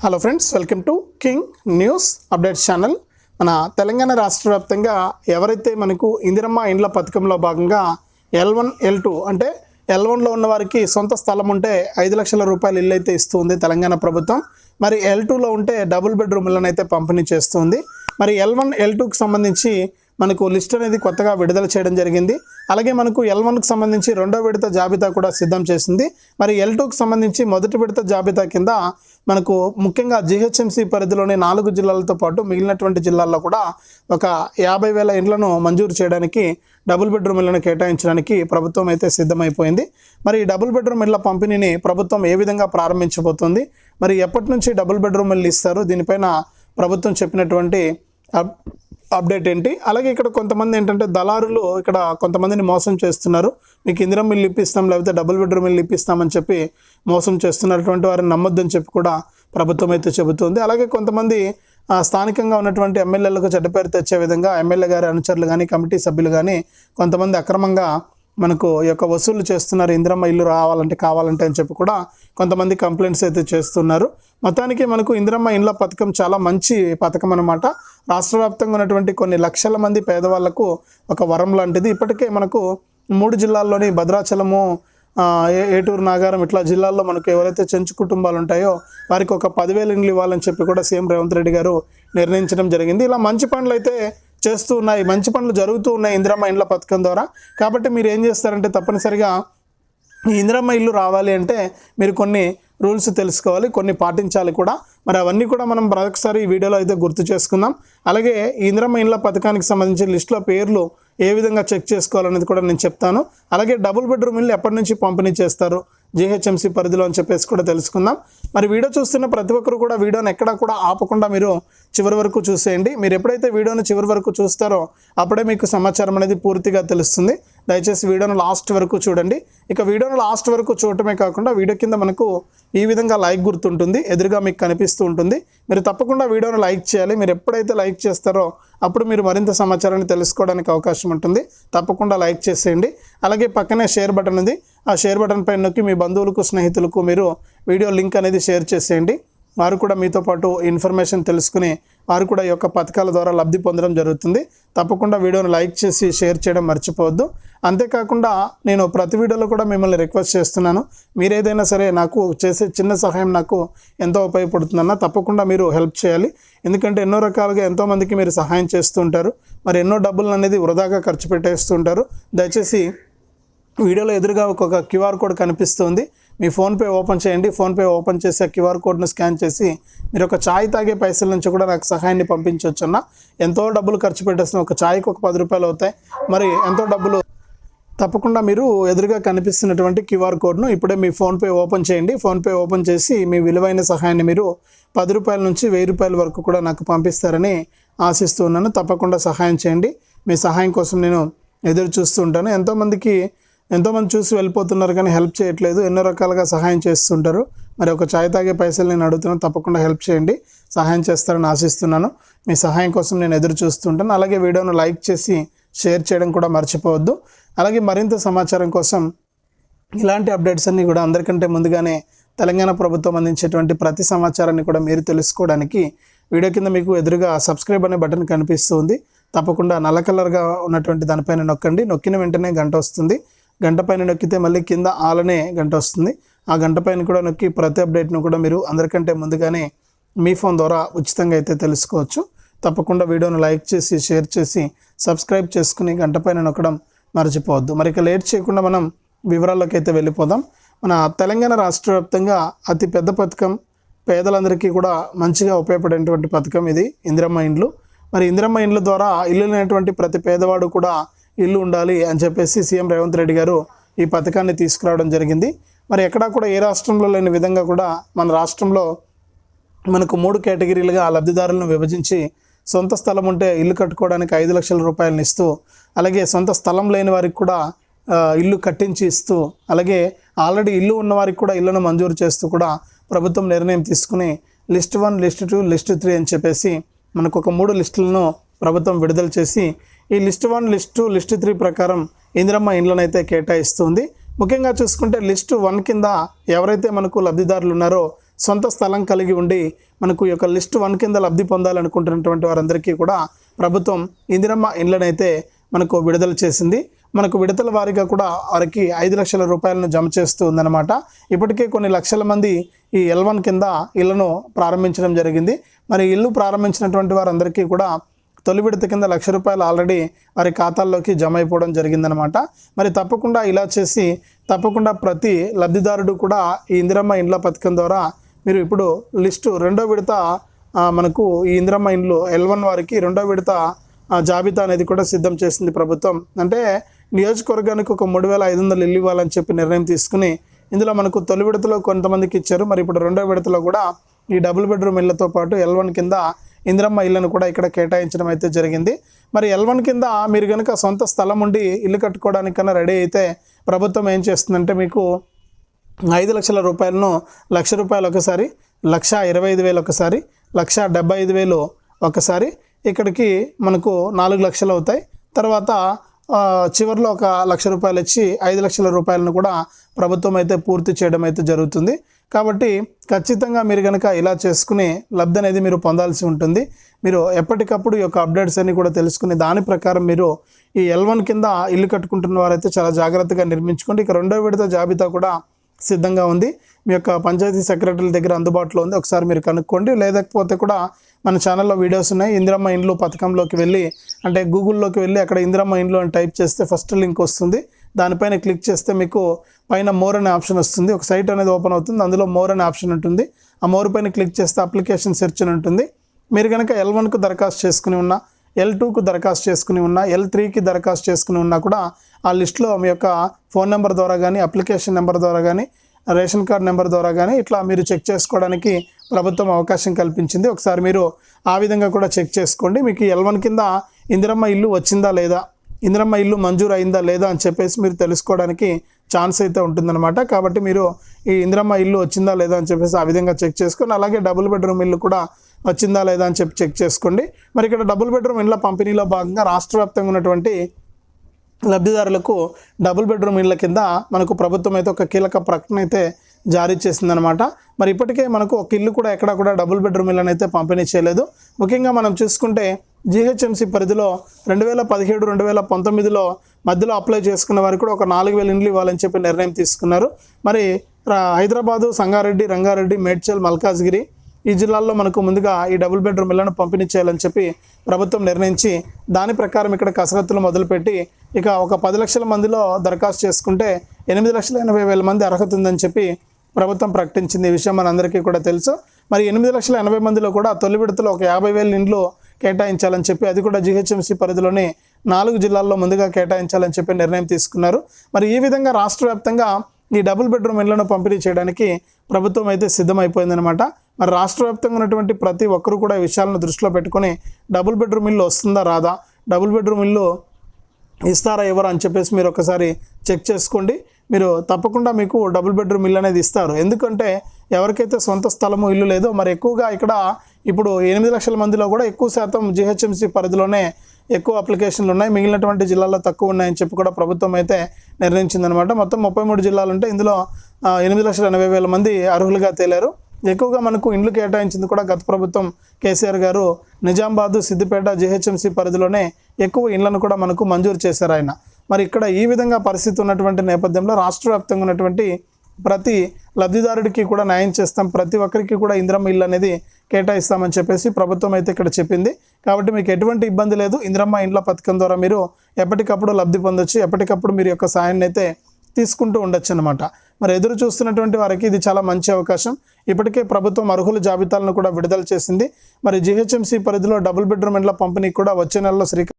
Hello friends welcome to king news updates channel మన తెలంగాణ రాష్ట్ర వ్యాప్తంగా ఎవరైతే మనకు ఇందిరమ్మ ఇండ్ల పథకంలో భాగంగా ఎల్ వన్ ఎల్ టూ అంటే ఎల్ వన్లో ఉన్న వారికి సొంత స్థలం ఉంటే ఐదు లక్షల రూపాయలు ఇల్లు అయితే ఇస్తుంది తెలంగాణ ప్రభుత్వం. మరి ఎల్ టూలో ఉంటే డబుల్ బెడ్రూమ్లను అయితే పంపిణీ చేస్తుంది మరి ఎల్ వన్ ఎల్ టూకి సంబంధించి మనకు లిస్ట్ అనేది కొత్తగా విడుదల చేయడం జరిగింది. అలాగే మనకు ఎల్ వన్కు సంబంధించి రెండో విడత జాబితా కూడా సిద్ధం చేసింది. మరి ఎల్ టూకి సంబంధించి మొదటి విడత జాబితా కింద మనకు ముఖ్యంగా జిహెచ్ఎంసీ పరిధిలోని నాలుగు జిల్లాలతో పాటు మిగిలినటువంటి జిల్లాల్లో కూడా ఒక యాభై వేల ఇండ్లను మంజూరు చేయడానికి డబుల్ బెడ్రూమ్ ఇళ్ళను కేటాయించడానికి ప్రభుత్వం అయితే సిద్ధమైపోయింది. మరి ఈ డబుల్ బెడ్రూమ్ ఇళ్ళ పంపిణీని ప్రభుత్వం ఏ విధంగా ప్రారంభించబోతుంది? మరి ఎప్పటి నుంచి డబుల్ బెడ్రూమ్ ఇల్లు ఇస్తారు? దీనిపైన ప్రభుత్వం చెప్పినటువంటి అప్డేట్ ఏంటి? అలాగే ఇక్కడ కొంతమంది ఏంటంటే దళారులు ఇక్కడ కొంతమందిని మోసం చేస్తున్నారు. మీకు ఇందిరం మిల్లు ఇప్పిస్తాం లేకపోతే డబుల్ బెడ్రూమ్ ఇల్లు ఇప్పిస్తామని చెప్పి మోసం చేస్తున్నటువంటి వారిని నమ్మొద్దని చెప్పి కూడా ప్రభుత్వం అయితే చెబుతుంది. అలాగే కొంతమంది స్థానికంగా ఉన్నటువంటి ఎమ్మెల్యేలకు చెడ్డ పేరు తెచ్చే విధంగా ఎమ్మెల్యే గారి అనుచరులు కానీ కమిటీ సభ్యులు కానీ కొంతమంది అక్రమంగా మనకు ఈ యొక్క వసూలు చేస్తున్నారు ఇందిరమ్మ ఇల్లు రావాలంటే కావాలంటే అని చెప్పి కూడా కొంతమంది కంప్లైంట్స్ అయితే చేస్తున్నారు. మొత్తానికి మనకు ఇందిరమ్మ ఇండ్ల పథకం చాలా మంచి పథకం అనమాట రాష్ట్ర వ్యాప్తంగా ఉన్నటువంటి కొన్ని లక్షల మంది పేదవాళ్ళకు ఒక వరం లాంటిది. ఇప్పటికే మనకు మూడు జిల్లాల్లోని భద్రాచలము ఏ- ఏటూరు నాగారం ఇట్లా జిల్లాల్లో మనకు ఎవరైతే చెంచు కుటుంబాలు ఉంటాయో వారికి ఒక పదివేలు ఇండ్లు ఇవ్వాలని చెప్పి కూడా సీఎం రేవంత్ రెడ్డి గారు నిర్ణయించడం జరిగింది. ఇలా మంచి పనులు అయితే చేస్తూ ఉన్నాయి మంచి పనులు జరుగుతూ ఉన్నాయి ఇందిరమ్మ ఇండ్ల పథకం ద్వారా. కాబట్టి మీరు ఏం చేస్తారంటే తప్పనిసరిగా ఈ ఇందిరమ్మ ఇల్లు రావాలి అంటే మీరు కొన్ని రూల్స్ తెలుసుకోవాలి కొన్ని పాటించాలి కూడా. మరి అవన్నీ కూడా మనం మరొకసారి ఈ వీడియోలో అయితే గుర్తు చేసుకుందాం. అలాగే ఈ ఇందిరమ్మ ఇండ్ల పథకానికి సంబంధించి లిస్టులో పేర్లు ఏ విధంగా చెక్ చేసుకోవాలనేది కూడా నేను చెప్తాను. అలాగే డబుల్ బెడ్రూమ్ ఇల్లు ఎప్పటి నుంచి పంపిణీ చేస్తారు? జిహెచ్ఎంసీ పరిధిలో అని చెప్పేసి కూడా తెలుసుకుందాం. మరి వీడియో చూస్తున్న ప్రతి ఒక్కరు కూడా వీడియోని ఎక్కడా కూడా ఆపకుండా మీరు చివరి వరకు చూసేయండి. మీరు ఎప్పుడైతే వీడియోని చివరి వరకు చూస్తారో అప్పుడే మీకు సమాచారం అనేది పూర్తిగా తెలుస్తుంది. దయచేసి వీడియోను లాస్ట్ వరకు చూడండి. ఇక వీడియోను లాస్ట్ వరకు చూడటమే కాకుండా వీడియో కింద మనకు ఈ విధంగా లైక్ గుర్తుంటుంది ఎదురుగా మీకు కనిపిస్తూ ఉంటుంది. మీరు తప్పకుండా వీడియోను లైక్ చేయాలి. మీరు ఎప్పుడైతే లైక్ చేస్తారో అప్పుడు మీరు మరింత సమాచారాన్ని తెలుసుకోవడానికి అవకాశం ఉంటుంది. తప్పకుండా లైక్ చేసేయండి. అలాగే పక్కనే షేర్ బటన్ ఉంది. ఆ షేర్ బటన్ పైన నొక్కి మీ బంధువులకు స్నేహితులకు మీరు వీడియో లింక్ అనేది షేర్ చేసేయండి. వారు కూడా మీతో పాటు ఇన్ఫర్మేషన్ తెలుసుకుని వారు కూడా ఈ యొక్క పథకాల ద్వారా లబ్ధి పొందడం జరుగుతుంది. తప్పకుండా వీడియోను లైక్ చేసి షేర్ చేయడం మర్చిపోవద్దు. అంతేకాకుండా నేను ప్రతి వీడియోలో కూడా మిమ్మల్ని రిక్వెస్ట్ చేస్తున్నాను. మీరేదైనా సరే నాకు చేసే చిన్న సహాయం నాకు ఎంతో ఉపయోగపడుతుందన్న తప్పకుండా మీరు హెల్ప్ చేయాలి. ఎందుకంటే ఎన్నో రకాలుగా ఎంతోమందికి మీరు సహాయం చేస్తూ ఉంటారు. మరి ఎన్నో డబ్బులు అనేది వృధాగా ఖర్చు పెట్టేస్తుంటారు దయచేసి వీడియోలో ఎదురుగా ఒక క్యూఆర్ కోడ్ కనిపిస్తుంది. మీ ఫోన్పే ఓపెన్ చేయండి. ఫోన్పే ఓపెన్ చేసి ఆ క్యూఆర్ కోడ్ను స్కాన్ చేసి మీరు ఒక ఛాయ్ తాగే పైసల నుంచి కూడా నాకు సహాయాన్ని పంపించవచ్చున్న ఎంతో డబ్బులు ఖర్చు పెట్టేస్తున్న ఒక ఛాయ్కి ఒక పది రూపాయలు అవుతాయి. మరి ఎంతో డబ్బులు తప్పకుండా మీరు ఎదురుగా కనిపిస్తున్నటువంటి క్యూఆర్ కోడ్ను ఇప్పుడే మీ ఫోన్పే ఓపెన్ చేయండి. ఫోన్పే ఓపెన్ చేసి మీ విలువైన సహాయాన్ని మీరు పది రూపాయల నుంచి వెయ్యి రూపాయల వరకు కూడా నాకు పంపిస్తారని ఆశిస్తూ ఉన్నాను. తప్పకుండా సహాయం చేయండి. మీ సహాయం కోసం నేను ఎదురు చూస్తూ ఉంటాను. ఎంతోమందికి ఎంతోమంది చూసి వెళ్ళిపోతున్నారు కానీ హెల్ప్ చేయట్లేదు. ఎన్నో రకాలుగా సహాయం చేస్తుంటారు. మరి ఒక చాయ్ తాగే పైసలు నేను అడుగుతున్నాను. తప్పకుండా హెల్ప్ చేయండి. సహాయం చేస్తారని ఆశిస్తున్నాను. మీ సహాయం కోసం నేను ఎదురు చూస్తుంటాను. అలాగే వీడియోను లైక్ చేసి షేర్ చేయడం కూడా మర్చిపోవద్దు. అలాగే మరింత సమాచారం కోసం ఇలాంటి అప్డేట్స్ అన్నీ కూడా అందరికంటే ముందుగానే తెలంగాణ ప్రభుత్వం అందించేటువంటి ప్రతి సమాచారాన్ని కూడా మీరు తెలుసుకోవడానికి వీడియో కింద మీకు ఎదురుగా సబ్స్క్రైబ్ అనే బటన్ కనిపిస్తుంది. తప్పకుండా నల్ల కలర్గా ఉన్నటువంటి దానిపైన నొక్కండి. నొక్కిన వెంటనే గంట వస్తుంది. గంట పైన నొక్కితే మళ్ళీ కింద ఆలనే గంట వస్తుంది. ఆ గంట పైన కూడా నొక్కి ప్రతి అప్డేట్ను కూడా మీరు అందరికంటే ముందుగానే మీ ఫోన్ ద్వారా ఉచితంగా అయితే తెలుసుకోవచ్చు. తప్పకుండా వీడియోను లైక్ చేసి షేర్ చేసి సబ్స్క్రైబ్ చేసుకుని గంట పైన నొక్కడం మర్చిపోవద్దు. మరి ఇక లేట్ చేయకుండా మనం వివరాల్లోకి అయితే వెళ్ళిపోదాం. మన తెలంగాణ రాష్ట్ర వ్యాప్తంగా అతి పెద్ద పథకం పేదలందరికీ కూడా మంచిగా ఉపయోగపడేటువంటి పథకం ఇది. ఇందిరమ్మ ఇండ్లు. మరి ఇందిరమ్మ ఇండ్ల ద్వారా ఇల్లు లేనటువంటి ప్రతి పేదవాడు కూడా ఇల్లు ఉండాలి అని చెప్పేసి సీఎం రేవంత్ రెడ్డి గారు ఈ పథకాన్ని తీసుకురావడం జరిగింది. మరి ఎక్కడా కూడా ఏ రాష్ట్రంలో లేని విధంగా కూడా మన రాష్ట్రంలో మనకు మూడు కేటగిరీలుగా ఆ లబ్ధిదారులను విభజించి సొంత స్థలం ఉంటే ఇల్లు కట్టుకోవడానికి ఐదు లక్షల రూపాయలను ఇస్తూ అలాగే సొంత స్థలం లేని వారికి కూడా ఇల్లు కట్టించి ఇస్తూ అలాగే ఆల్రెడీ ఇల్లు ఉన్నవారికి కూడా ఇళ్ళను మంజూరు చేస్తూ కూడా ప్రభుత్వం నిర్ణయం తీసుకుని list one list two list three అని చెప్పేసి మనకు ఒక మూడు లిస్టులను ప్రభుత్వం విడుదల చేసి ఈ list one list two list three ప్రకారం ఇందిరమ్మ ఇండ్లను అయితే కేటాయిస్తుంది. ముఖ్యంగా చూసుకుంటే లిస్ట్ వన్ కింద ఎవరైతే మనకు లబ్ధిదారులు ఉన్నారో సొంత స్థలం కలిగి ఉండి మనకు ఈ యొక్క లిస్ట్ వన్ కింద లబ్ధి పొందాలనుకుంటున్నటువంటి వారందరికీ కూడా ప్రభుత్వం ఇందిరమ్మ ఇండ్లనైతే మనకు విడుదల చేసింది. మనకు విడతల వారీగా కూడా వారికి ఐదు లక్షల రూపాయలను జమ చేస్తూ ఉందన్నమాట. ఇప్పటికే కొన్ని లక్షల మంది ఈ ఎల్ వన్ కింద ఇళ్ళను ప్రారంభించడం జరిగింది. మరి ఇల్లు ప్రారంభించినటువంటి వారందరికీ కూడా తొలి విడత కింద లక్ష రూపాయలు ఆల్రెడీ వారి ఖాతాల్లోకి జమ అయిపోవడం జరిగిందనమాట మరి తప్పకుండా ఇలా చేసి తప్పకుండా ప్రతి లబ్ధిదారుడు కూడా ఈ ఇందిరమ్మ ఇండ్ల పథకం ద్వారా మీరు ఇప్పుడు లిస్టు రెండో విడత మనకు ఈ ఇందిరమ్మ ఇండ్లు ఎల్ వన్ వారికి రెండో విడత జాబితా అనేది కూడా సిద్ధం చేసింది ప్రభుత్వం. అంటే నియోజకవర్గానికి ఒక మూడు వేల ఐదు వందలు ఇల్లు ఇవ్వాలని చెప్పి నిర్ణయం తీసుకుని ఇందులో మనకు తొలి విడతలో కొంతమందికి ఇచ్చారు. మరి ఇప్పుడు రెండో విడతలో కూడా ఈ డబుల్ బెడ్రూమ్ ఇళ్ళతో పాటు ఎల్ వన్ కింద ఇందిరమ్మ ఇళ్ళను కూడా ఇక్కడ కేటాయించడం అయితే జరిగింది. మరి ఎల్వన్ కింద మీరు కనుక సొంత స్థలం ఉండి ఇల్లు కట్టుకోవడానికన్నా రెడీ అయితే ప్రభుత్వం ఏం చేస్తుందంటే మీకు ఐదు లక్షల రూపాయలను లక్ష రూపాయలు ఒకసారి లక్ష ఇరవై ఐదు వేలు ఒకసారి లక్ష డెబ్బై ఐదు వేలు ఒకసారి. ఇక్కడికి మనకు నాలుగు లక్షలు అవుతాయి. తర్వాత చివరిలో ఒక లక్ష రూపాయలు ఇచ్చి ఐదు లక్షల రూపాయలను కూడా ప్రభుత్వం అయితే పూర్తి చేయడం అయితే జరుగుతుంది. కాబట్టి ఖచ్చితంగా మీరు కనుక ఇలా చేసుకుని లబ్ధి అనేది మీరు పొందాల్సి ఉంటుంది. మీరు ఎప్పటికప్పుడు ఈ యొక్క అప్డేట్స్ అన్ని కూడా తెలుసుకుని దాని ప్రకారం మీరు ఈ ఎల్ వన్ కింద ఇల్లు కట్టుకుంటున్న వారైతే చాలా జాగ్రత్తగా నిర్మించుకోండి. ఇక రెండో విడత జాబితా కూడా సిద్ధంగా ఉంది. మీ యొక్క పంచాయతీ సెక్రటరీల దగ్గర అందుబాటులో ఉంది. ఒకసారి మీరు కనుక్కోండి. లేకపోతే కూడా మన ఛానల్లో వీడియోస్ ఉన్నాయి. ఇందిరమ్మ ఇండ్లు పథకంలోకి వెళ్ళి అంటే గూగుల్లోకి వెళ్ళి అక్కడ ఇందిరమ్మ ఇండ్లు అని టైప్ చేస్తే ఫస్ట్ లింక్ వస్తుంది. దానిపైన క్లిక్ చేస్తే మీకు పైన మోర్ అనే ఆప్షన్ వస్తుంది. ఒక సైట్ అనేది ఓపెన్ అవుతుంది. అందులో మోర్ అనే ఆప్షన్ ఉంటుంది. ఆ మోర్ పైన క్లిక్ చేస్తే అప్లికేషన్ సెర్చ్ అని ఉంటుంది. మీరు కనుక ఎల్ వన్కు దరఖాస్తు చేసుకుని ఉన్నా ఎల్ టూకు దరఖాస్తు చేసుకుని ఉన్నా ఎల్ త్రీకి దరఖాస్తు చేసుకుని ఉన్నా కూడా ఆ లిస్ట్లో మీ యొక్క ఫోన్ నెంబర్ ద్వారా కానీ అప్లికేషన్ నెంబర్ ద్వారా కానీ రేషన్ కార్డ్ నెంబర్ ద్వారా కానీ ఇట్లా మీరు చెక్ చేసుకోవడానికి ప్రభుత్వం అవకాశం కల్పించింది. ఒకసారి మీరు ఆ విధంగా కూడా చెక్ చేసుకోండి. మీకు ఎల్ వన్ కింద ఇందిరమ్మ ఇల్లు వచ్చిందా లేదా ఇందిరమ్మ ఇల్లు మంజూరు అయిందా లేదా అని చెప్పేసి మీరు తెలుసుకోవడానికి ఛాన్స్ అయితే ఉంటుందన్నమాట. కాబట్టి మీరు ఈ ఇందిరమ్మ ఇల్లు వచ్చిందా లేదా అని చెప్పేసి ఆ విధంగా చెక్ చేసుకొని అలాగే డబుల్ బెడ్రూమ్ ఇల్లు కూడా వచ్చిందా లేదా అని చెప్పి చెక్ చేసుకోండి. మరి ఇక్కడ డబుల్ బెడ్రూమ్ ఇళ్ళ పంపిణీలో భాగంగా రాష్ట్ర వ్యాప్తంగా ఉన్నటువంటి లబ్ధిదారులకు డబుల్ బెడ్రూమ్ ఇళ్ళ కింద మనకు ప్రభుత్వం అయితే ఒక కీలక ప్రకటన అయితే జారీ చేసిందనమాట మరి ఇప్పటికే మనకు ఒక ఇల్లు కూడా ఎక్కడ కూడా డబుల్ బెడ్రూమ్ ఇళ్ళని అయితే పంపిణీ చేయలేదు. ముఖ్యంగా మనం చూసుకుంటే జీహెచ్ఎంసీ పరిధిలో రెండు వేల పదిహేడు రెండు వేల పంతొమ్మిదిలో మధ్యలో అప్లై చేసుకున్న వారికి కూడా ఒక నాలుగు వేల ఇండ్లు ఇవ్వాలని చెప్పి నిర్ణయం తీసుకున్నారు. మరి హైదరాబాదు సంగారెడ్డి రంగారెడ్డి మేడ్చల్ మల్కాజ్గిరి ఈ జిల్లాల్లో మనకు ముందుగా ఈ డబుల్ బెడ్రూమ్ ఇళ్ళను పంపిణీ చేయాలని చెప్పి ప్రభుత్వం నిర్ణయించి దాని ప్రకారం ఇక్కడ కసరత్తులు మొదలుపెట్టి ఇక ఒక పది లక్షల మందిలో దరఖాస్తు చేసుకుంటే ఎనిమిది లక్షల ఎనభై వేల మంది అర్హత ఉందని చెప్పి ప్రభుత్వం ప్రకటించింది. ఈ విషయం మనందరికీ కూడా తెలుసు. మరి ఎనిమిది లక్షల ఎనభై మందిలో కూడా తొలి విడతలో ఒక యాభై వేల ఇండ్లు కేటాయించాలని చెప్పి అది కూడా జిహెచ్ఎంసీ పరిధిలోని నాలుగు జిల్లాల్లో ముందుగా కేటాయించాలని చెప్పి నిర్ణయం తీసుకున్నారు. మరి ఈ విధంగా రాష్ట్ర వ్యాప్తంగా ఈ డబుల్ బెడ్రూమ్ ఇళ్ళను పంపిణీ చేయడానికి ప్రభుత్వం అయితే సిద్ధమైపోయిందనమాట మరి రాష్ట్ర వ్యాప్తంగా ఉన్నటువంటి ప్రతి ఒక్కరు కూడా ఈ విషయాలను దృష్టిలో పెట్టుకొని డబుల్ బెడ్రూమ్ ఇల్లు వస్తుందా రాదా? డబుల్ బెడ్రూమ్ ఇల్లు ఇస్తారా ఎవరు అని చెప్పేసి మీరు ఒకసారి చెక్ చేసుకోండి. మీరు తప్పకుండా మీకు డబుల్ బెడ్రూమ్ ఇల్లు అనేది ఇస్తారు. ఎందుకంటే ఎవరికైతే సొంత స్థలము ఇల్లు లేదో మరి ఎక్కువగా ఇక్కడ ఇప్పుడు ఎనిమిది లక్షల మందిలో కూడా ఎక్కువ శాతం జిహెచ్ఎంసీ పరిధిలోనే ఎక్కువ అప్లికేషన్లు ఉన్నాయి. మిగిలినటువంటి జిల్లాల్లో తక్కువ ఉన్నాయని చెప్పి కూడా ప్రభుత్వం అయితే నిర్ణయించిందనమాట మొత్తం ముప్పై మూడు జిల్లాలు ఉంటే ఇందులో ఎనిమిది లక్షల ఎనభై వేల మంది అర్హులుగా తేలారు. ఎక్కువగా మనకు ఇండ్లు కేటాయించింది కూడా గత ప్రభుత్వం కేసీఆర్ గారు. నిజామాబాద్ సిద్దిపేట జిహెచ్ఎంసీ పరిధిలోనే ఎక్కువ ఇండ్లను కూడా మనకు మంజూరు చేశారు ఆయన. మరి ఇక్కడ ఈ విధంగా పరిస్థితి ఉన్నటువంటి నేపథ్యంలో రాష్ట్ర వ్యాప్తంగా ఉన్నటువంటి ప్రతి లబ్ధిదారుడికి కూడా న్యాయం చేస్తాం. ప్రతి ఒక్కరికి కూడా ఇంద్రమ్మ ఇల్లు అనేది కేటాయిస్తామని చెప్పేసి ప్రభుత్వం అయితే ఇక్కడ చెప్పింది. కాబట్టి మీకు ఎటువంటి ఇబ్బంది లేదు. ఇంద్రమ్మ ఇండ్ల పథకం ద్వారా మీరు ఎప్పటికప్పుడు లబ్ధి పొందొచ్చు. ఎప్పటికప్పుడు మీరు యొక్క సాయాన్ని అయితే తీసుకుంటూ ఉండొచ్చు అనమాట మరి ఎదురు చూస్తున్నటువంటి వారికి ఇది చాలా మంచి అవకాశం. ఇప్పటికే ప్రభుత్వం అర్హుల జాబితాలను కూడా విడుదల చేసింది. మరి జిహెచ్ఎంసీ పరిధిలో డబుల్ బెడ్రూమ్ ఇండ్ల పంపిణీ కూడా వచ్చే నెలలో శ్రీకారం